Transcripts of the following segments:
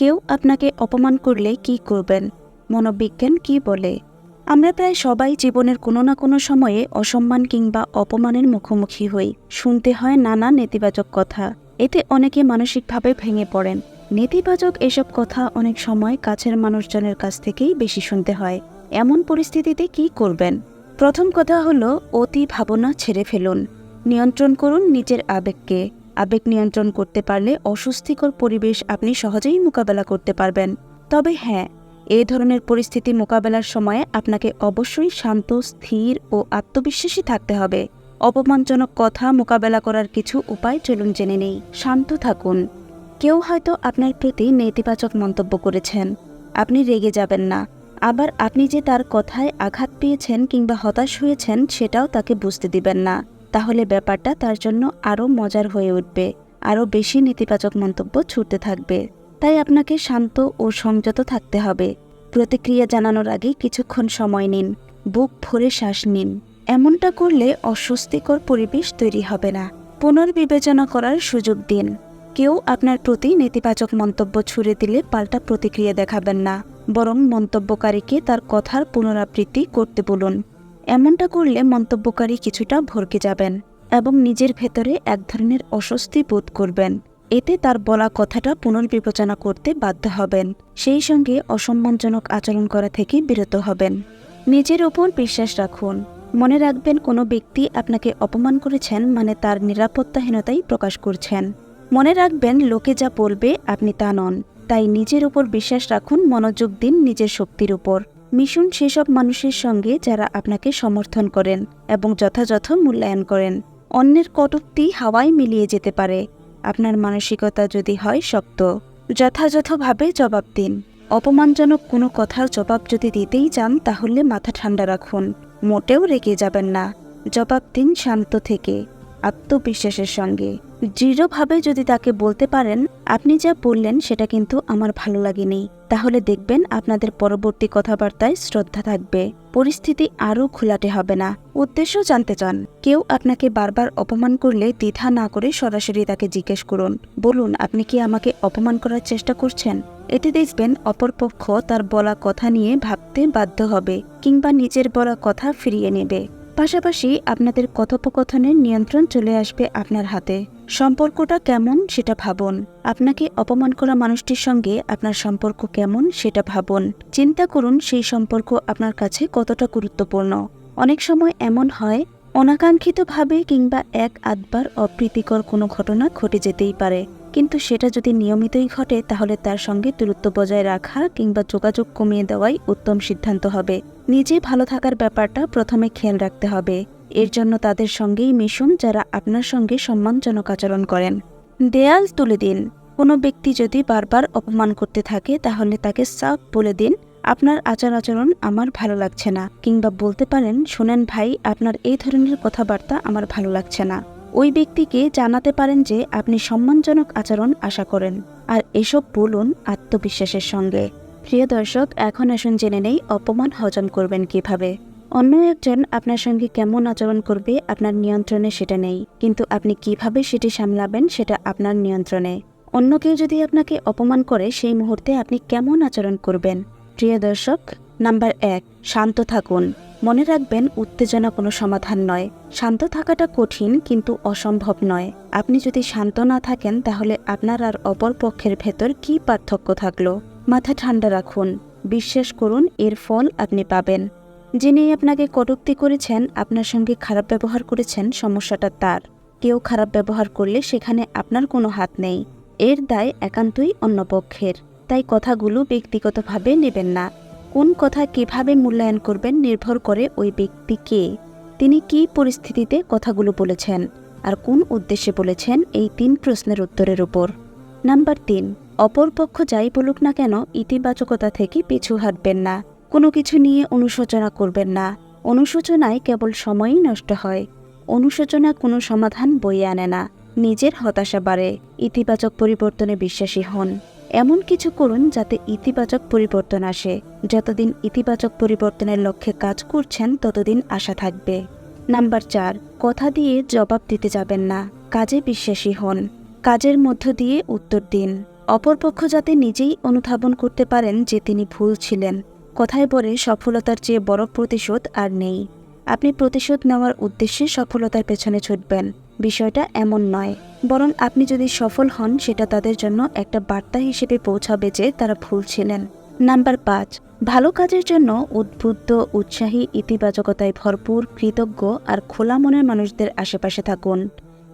কেউ আপনাকে অপমান করলে কি করবেন? মনোবিজ্ঞান কি বলে? আমরা প্রায় সবাই জীবনের কোনো না কোনো সময়ে অসম্মান কিংবা অপমানের মুখোমুখি হই। শুনতে হয় নানা নেতিবাচক কথা। এতে অনেকে মানসিকভাবে ভেঙে পড়েন। নেতিবাচক এসব কথা অনেক সময় কাছের মানুষজনের কাছ থেকেই বেশি শুনতে হয়। এমন পরিস্থিতিতে কি করবেন? প্রথম কথা হলো অতি ভাবনা ছেড়ে ফেলুন। নিয়ন্ত্রণ করুন নিজের আবেগকে। আবেগ নিয়ন্ত্রণ করতে পারলে অস্বস্তিকর পরিবেশ আপনি সহজেই মোকাবেলা করতে পারবেন। তবে হ্যাঁ এই ধরনের পরিস্থিতি মোকাবেলার সময় আপনাকে অবশ্যই শান্ত, স্থির ও আত্মবিশ্বাসী থাকতে হবে। অপমানজনক কথা মোকাবেলা করার কিছু উপায় চলুন জেনে নেই। শান্ত থাকুন। কেউ হয়তো আপনার প্রতি নেতিবাচক মন্তব্য করেছেন। আপনি রেগে যাবেন না। আবার আপনি যে তার কথায় আঘাত পেয়েছেন কিংবা হতাশ হয়েছেন সেটাও তাকে বুঝতে দিবেন না। তাহলে ব্যাপারটা তার জন্য আরও মজার হয়ে উঠবে, আরও বেশি নেতিবাচক মন্তব্য ছুটতে থাকবে। তাই আপনাকে শান্ত ও সংযত থাকতে হবে। প্রতিক্রিয়া জানানোর আগে কিছুক্ষণ সময় নিন, বুক ভরে শ্বাস নিন। এমনটা করলে অস্বস্তিকর পরিবেশ তৈরি হবে না। পুনর্বিবেচনা করার সুযোগ দিন। কেউ আপনার প্রতি নেতিবাচক মন্তব্য ছুড়ে দিলে পাল্টা প্রতিক্রিয়া দেখাবেন না, বরং মন্তব্যকারীকে তার কথার পুনরাবৃত্তি করতে বলুন। এমনটা করলে মন্তব্যকারী কিছুটা ভরকে যাবেন এবং নিজের ভেতরে এক ধরনের অস্বস্তি বোধ করবেন। এতে তার বলা কথাটা পুনর্বিবেচনা করতে বাধ্য হবেন। সেই সঙ্গে অসম্মানজনক আচরণ করা থেকে বিরত হবেন। নিজের ওপর বিশ্বাস রাখুন। মনে রাখবেন কোনো ব্যক্তি আপনাকে অপমান করেছেন মানে তার নিরাপত্তাহীনতাই প্রকাশ করছেন। মনে রাখবেন লোকে যা বলবে আপনি তা নন। তাই নিজের উপর বিশ্বাস রাখুন, মনোযোগ দিন নিজের শক্তির উপর মিশুন সেসব মানুষের সঙ্গে যারা আপনাকে সমর্থন করেন এবং যথাযথ মূল্যায়ন করেন। অন্যের কটূক্তি হাওয়ায় মিলিয়ে যেতে পারে। আপনার মানসিকতা যদি হয় শক্ত, যথাযথভাবে জবাব দিন। অপমানজনক কোনো কথার জবাব যদি দিতেই চান, তাহলে মাথা ঠান্ডা রাখুন। মোটেও রেগে যাবেন না। জবাব দিন শান্ত থেকে, আত্মবিশ্বাসের সঙ্গে। দৃঢ়ভাবে যদি তাকে বলতে পারেন, আপনি যা বললেন সেটা কিন্তু আমার ভালো লাগেনি। তাহলে দেখবেন আপনাদের পরবর্তী কথাবার্তায় শ্রদ্ধা থাকবে। পরিস্থিতি আরও খোলাটে হবে না। উদ্দেশ্য জানতে চান। কেউ আপনাকে বারবার অপমান করলে দ্বিধা না করে সরাসরি তাকে জিজ্ঞেস করুন। বলুন, আপনি কি আমাকে অপমান করার চেষ্টা করছেন? এতে দেখবেন অপরপক্ষ তার বলা কথা নিয়ে ভাবতে বাধ্য হবে, কিংবা নিজের বলা কথা ফিরিয়ে নেবে। পাশাপাশি আপনাদের কথোপকথনের নিয়ন্ত্রণ চলে আসবে আপনার হাতে। সম্পর্কটা কেমন সেটা ভাবুন। আপনাকে অপমান করা মানুষটির সঙ্গে আপনার সম্পর্ক কেমন সেটা ভাবুন। চিন্তা করুন সেই সম্পর্ক আপনার কাছে কতটা গুরুত্বপূর্ণ। অনেক সময় এমন হয়, অনাকাঙ্ক্ষিতভাবে কিংবা এক আধবার অপ্রীতিকর কোনো ঘটনা ঘটে যেতেই পারে। কিন্তু সেটা যদি নিয়মিতই ঘটে, তাহলে তার সঙ্গে দূরত্ব বজায় রাখা কিংবা যোগাযোগ কমিয়ে দেওয়াই উত্তম সিদ্ধান্ত হবে। নিজে ভালো থাকার ব্যাপারটা প্রথমে খেয়াল রাখতে হবে। এর জন্য তাদের সঙ্গেই মিশুন যারা আপনার সঙ্গে সম্মানজনক আচরণ করেন। দেয়াল তুলে দিন। কোনো ব্যক্তি যদি বারবার অপমান করতে থাকে, তাহলে তাকে সাফ বলে দিন, আপনার আচার আচরণ আমার ভালো লাগছে না। কিংবা বলতে পারেন, শোনেন ভাই, আপনার এই ধরনের কথাবার্তা আমার ভালো লাগছে না। ওই ব্যক্তিকে জানাতে পারেন যে, আপনি সম্মানজনক আচরণ আশা করেন। আর এসব বলুন আত্মবিশ্বাসের সঙ্গে। প্রিয় দর্শক, এখন আসুন জেনে নেই অপমান হজম করবেন কীভাবে। অন্য একজন আপনার সঙ্গে কেমন আচরণ করবে আপনার নিয়ন্ত্রণে সেটা নেই, কিন্তু আপনি কীভাবে সেটি সামলাবেন সেটা আপনার নিয়ন্ত্রণে। অন্য কেউ যদি আপনাকে অপমান করে, সেই মুহূর্তে আপনি কেমন আচরণ করবেন? প্রিয় দর্শক, নাম্বার এক, শান্ত থাকুন। মনে রাখবেন, উত্তেজনা কোনো সমাধান নয়। শান্ত থাকাটা কঠিন, কিন্তু অসম্ভব নয়। আপনি যদি শান্ত না থাকেন, তাহলে আপনার আর অপর পক্ষের ভেতর কী পার্থক্য থাকল? মাথা ঠান্ডা রাখুন। বিশ্বাস করুন, এর ফল আপনি পাবেন। যিনি আপনাকে কটূক্তি করেছেন, আপনার সঙ্গে খারাপ ব্যবহার করেছেন, সমস্যাটা তার। কেউ খারাপ ব্যবহার করলে সেখানে আপনার কোনো হাত নেই। এর দায় একান্তই অন্য পক্ষের। তাই কথাগুলো ব্যক্তিগতভাবে নেবেন না। কোন কথা কীভাবে মূল্যায়ন করবেন নির্ভর করে ওই ব্যক্তি কে। তিনি কি পরিস্থিতিতে কথাগুলো বলেছেন? আর কোন উদ্দেশ্যে বলেছেন? এই তিন প্রশ্নের উত্তরের উপর। নাম্বার তিন অপরপক্ষ যাই বলুক না কেন ইতিবাচকতা থেকে পিছু হাঁটবেন না। কোনো কিছু নিয়ে অনুশোচনা করবেন না। অনুশোচনায় কেবল সময়ই নষ্ট হয়। অনুশোচনা কোনো সমাধান বয়ে আনে না। নিজের হতাশা বাড়ে। ইতিবাচক পরিবর্তনে বিশ্বাসী হন। এমন কিছু করুন যাতে ইতিবাচক পরিবর্তন আসে। যতদিন ইতিবাচক পরিবর্তনের লক্ষ্যে কাজ করছেন, ততদিন আশা থাকবে। নাম্বার চার, কথা দিয়ে জবাব দিতে যাবেন না। কাজে বিশ্বাসী হন। কাজের মধ্য দিয়ে উত্তর দিন। অপরপক্ষ যাতে নিজেই অনুধাবন করতে পারেন যে তিনি ভুল ছিলেন। কথায় বলে সফলতার চেয়ে বড় প্রতিশোধ আর নেই। আপনি প্রতিশোধ নেওয়ার উদ্দেশ্যে সফলতার পেছনে ছুটবেন। বিষয়টা এমন নয়। বরং আপনি যদি সফল হন, সেটা তাদের জন্য একটা বার্তা হিসেবে পৌঁছাবে যে তারা ভুল ছিলেন। নাম্বার পাঁচ। ভালো কাজের জন্য উদ্বুদ্ধ, উৎসাহী, ইতিবাচকতায় ভরপুর, কৃতজ্ঞ আর খোলা মনের মানুষদের আশেপাশে থাকুন।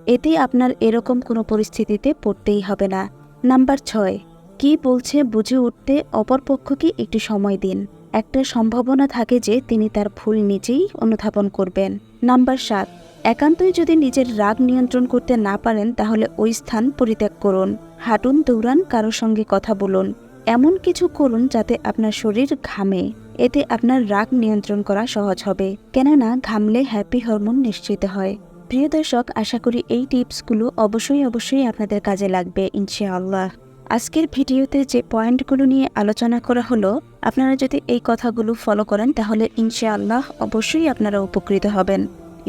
এতে আপনার এরকম কোনো পরিস্থিতিতে পড়তেই হবে না। নাম্বার ছয়, কি বলছে বুঝে উঠতে অপরপক্ষকে একটু সময় দিন। একটা সম্ভাবনা থাকে যে তিনি তার ভুল নিজেই অনুধাবন করবেন। নাম্বার সাত, একান্তই যদি নিজের রাগ নিয়ন্ত্রণ করতে না পারেন তাহলে ওই স্থান পরিত্যাগ করুন। হাঁটুন, দৌড়ান কারোর সঙ্গে কথা বলুন। এমন কিছু করুন যাতে আপনার শরীর ঘামে। এতে আপনার রাগ নিয়ন্ত্রণ করা সহজ হবে। কেননা, ঘামলে হ্যাপি হরমোন নিশ্চিত হয়। প্রিয় দর্শক, আশা করি এই টিপসগুলো অবশ্যই অবশ্যই আপনাদের কাজে লাগবে, ইনশাআল্লাহ। আজকের ভিডিওতে যে পয়েন্টগুলো নিয়ে আলোচনা করা হলো, আপনারা যদি এই কথাগুলো ফলো করেন, তাহলে ইনশাআল্লাহ অবশ্যই আপনারা উপকৃত হবেন,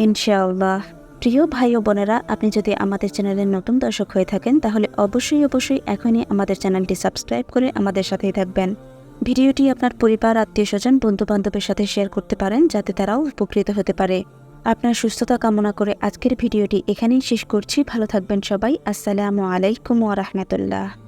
ইনশাআল্লাহ। প্রিয় ভাই ও বোনেরা, আপনি যদি আমাদের চ্যানেলের নতুন দর্শক হয়ে থাকেন, তাহলে অবশ্যই অবশ্যই এখনই আমাদের চ্যানেলটি সাবস্ক্রাইব করে আমাদের সাথেই থাকবেন। ভিডিওটি আপনার পরিবার, আত্মীয় স্বজন বন্ধু বান্ধবের সাথে শেয়ার করতে পারেন, যাতে তারাও উপকৃত হতে পারে। আপনার সুস্থতা কামনা করে আজকের ভিডিওটি এখানেই শেষ করছি। ভালো থাকবেন সবাই। আসসালামু আলাইকুম ওয়া রাহমাতুল্লাহ।